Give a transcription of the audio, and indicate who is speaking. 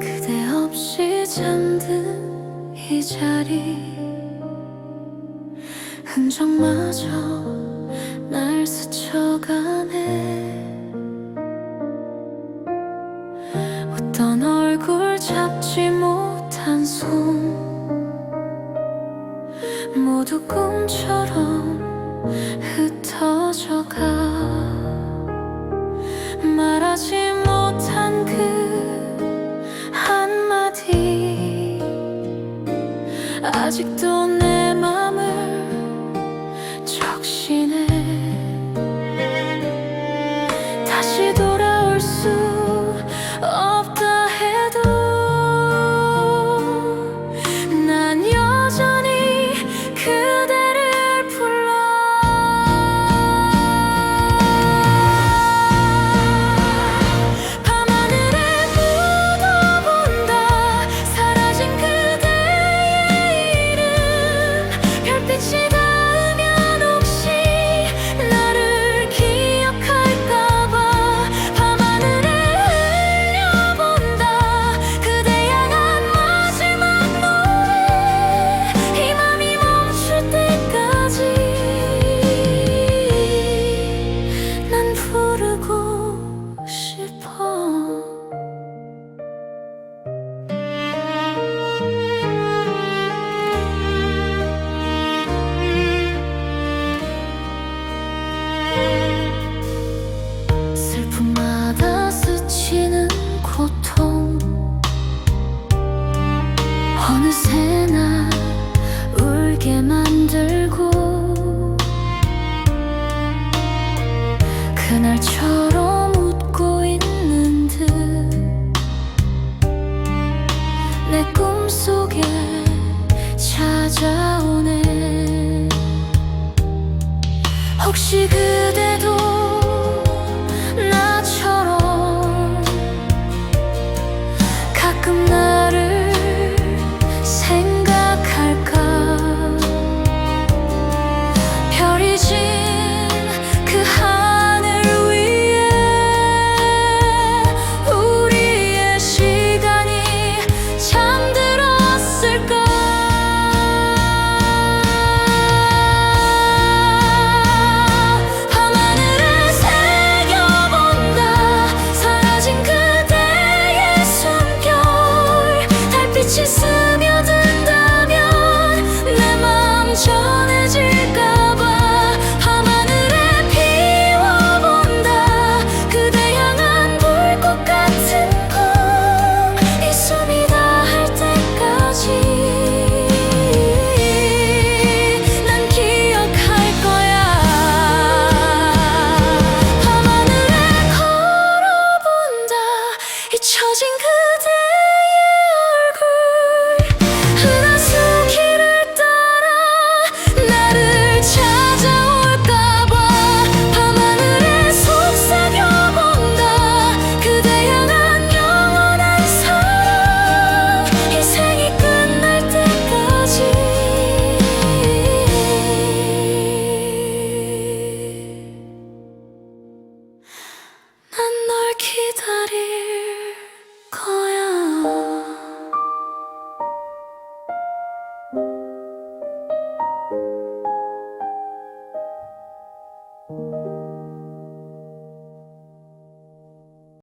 Speaker 1: 그대 없이 잠든 이 자리. 흔적마저 날 스쳐가네. 잡지 못한 손. 모두 꿈처럼 흩어져가. 말하지 못한 그 한마디. 아직도 내 혹시 그대 去思。 기다리